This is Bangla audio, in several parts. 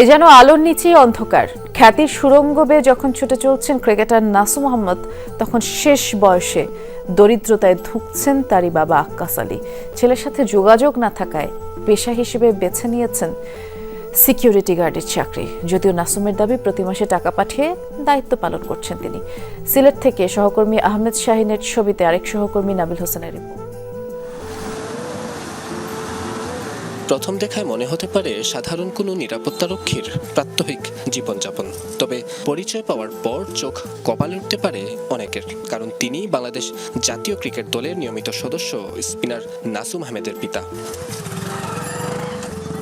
এ যেন আলোর নিচেই অন্ধকার। খ্যাতির সুরঙ্গ বেয়ে যখন ছুটে চলছেন ক্রিকেটার নাসু মোহাম্মদ তখন শেষ বয়সে দরিদ্রতায় ধুঁকছেন তারই বাবা আক্কাস আলী। ছেলের সাথে যোগাযোগ না থাকায় পেশা হিসেবে বেছে নিয়েছেন সিকিউরিটি গার্ডের চাকরি। যদিও নাসুমের দাবি, প্রতি মাসে টাকা পাঠিয়ে দায়িত্ব পালন করছেন তিনি। সিলেট থেকে সহকর্মী আহমেদ শাহিনের ছবিতে আরেক সহকর্মী নাবিল হোসেনের রিপোর্ট। প্রথম দেখায় মনে হতে পারে সাধারণ কোনো নিরাপত্তারক্ষীর প্রাত্যহিক জীবনযাপন। তবে পরিচয় পাওয়ার পর চোখ কপালে উঠতে পারে অনেকের, কারণ তিনি বাংলাদেশ জাতীয় ক্রিকেট দলের নিয়মিত সদস্য স্পিনার নাসুম আহমেদের পিতা।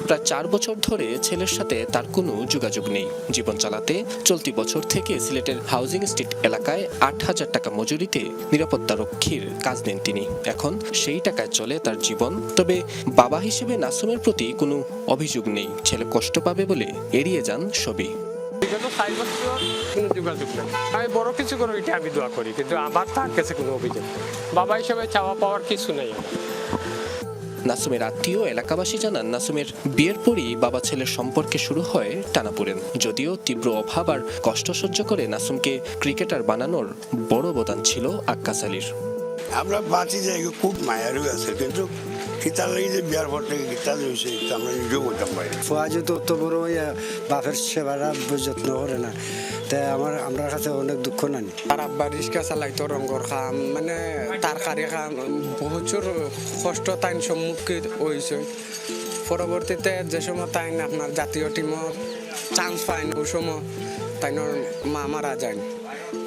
প্রায় চার বছর ধরে ছেলের সাথে তার কোনো যোগাযোগ নেই। জীবন চালাতে চলতি বছর থেকে সিলেটের হাউজিং স্ট্রিট এলাকায় আট হাজার টাকা মজুরিতে নিরাপত্তারক্ষীর কাজ নেন তিনি। এখন সেই টাকায় চলে তার জীবন। তবে বাবা হিসেবে নাসুমের প্রতি কোনো অভিযোগ নেই। ছেলে কষ্ট পাবে বলে এড়িয়ে যান সবই। আমি বড় কিছু করে এটা আমি দোয়া করি, কিন্তু আমার তার কাছে কোনো অভিযোগ। বাবা হিসেবে চাওয়া পাওয়ার কিছু নেই। নাসুমের আত্মীয়, এলাকাবাসী জানান, নাসুমের বিয়ের পরই বাবা ছেলের সম্পর্কে শুরু হয় টানাপুরেন যদিও তীব্র অভাব আর কষ্ট সহ্য করে নাসুমকে ক্রিকেটার বানানোর বড় অবদান ছিল আক্কাস আলীর। আমরা বাঁচি যাই, খুব মায়ারও আছে কিন্তু কিতার লাগি যে বিয়ার পর থেকে কিতা হয়েছে আমরা নিজেও বলতাম পারি ফুয়া যদি অত বড় ইয়া বাপের সেবারা যত্ন করে না। তাই আমার আমরা কাছে অনেক দুঃখ নানি। তার আব্বা রিক্সা চালাইতো রঙর খাম মানে তার কারি খাম প্রচুর কষ্ট তাইন সম্মুখীন হয়েছে পরবর্তীতে যে সময় তাইন আপনার জাতীয় টিমত চান্স পাইন ওই সময় তাইনর মা মারা যায়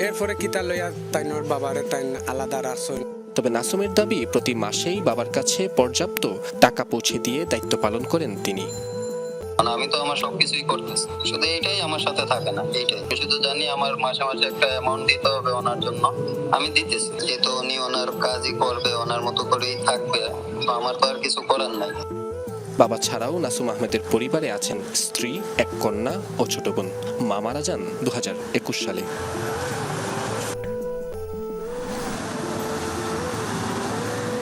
এরপরে কিতা লইয়া তাইনর বাবারে তাইন আলাদা রাখছেন। তবে নাসুমের দাবি প্রতি মাসেই বাবার কাছে পর্যাপ্ত টাকা পৌঁছে দিয়ে দায়িত্ব পালন করেন তিনি। মানে আমি তো আমার সবকিছুই করতেছি। শুধু এইটাই আমার সাথে থাকে না এইটাই। শুধু জানি আমার মাসে মাসে একটা অ্যামাউন্ট দিতে হবে ওনার জন্য। আমি দিতেছি যেহেতু উনি ওনার কাজই করবে ওনার মতো করেই থাকবে। আমার তো আর কিছু করার নাই। বাবা ছাড়াও নাসুম আহমেদের পরিবারে আছেন স্ত্রী এক কন্যা ও ছোট বোন। মা মারা যান দু হাজার একুশ সালে।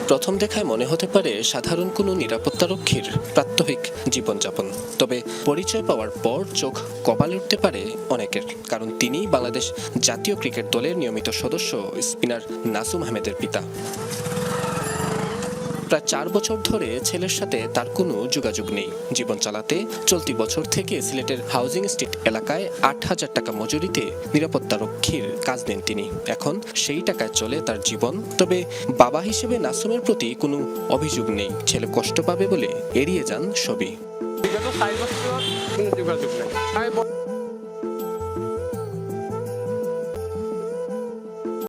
প্রথম দেখায় মনে হতে পারে সাধারণ কোনো নিরাপত্তারক্ষীর প্রাত্যহিক জীবনযাপন। তবে পরিচয় পাওয়ার পর চোখ কপালে উঠতে পারে অনেকের, কারণ তিনি বাংলাদেশ জাতীয় ক্রিকেট দলের নিয়মিত সদস্য, স্পিনার নাসুম আহমেদের পিতা। প্রায় চার বছর ধরে ছেলের সাথে তার কোনো যোগাযোগ নেই। জীবন চালাতে চলতি বছর থেকে সিলেটের হাউজিং স্ট্রিট এলাকায় আট হাজার টাকা মজুরিতে নিরাপত্তারক্ষীর কাজ নেন তিনি। এখন সেই টাকায় চলে তার জীবন। তবে বাবা হিসেবে নাসুমের প্রতি কোনো অভিযোগ নেই। ছেলে কষ্ট পাবে বলে এড়িয়ে যান সবই।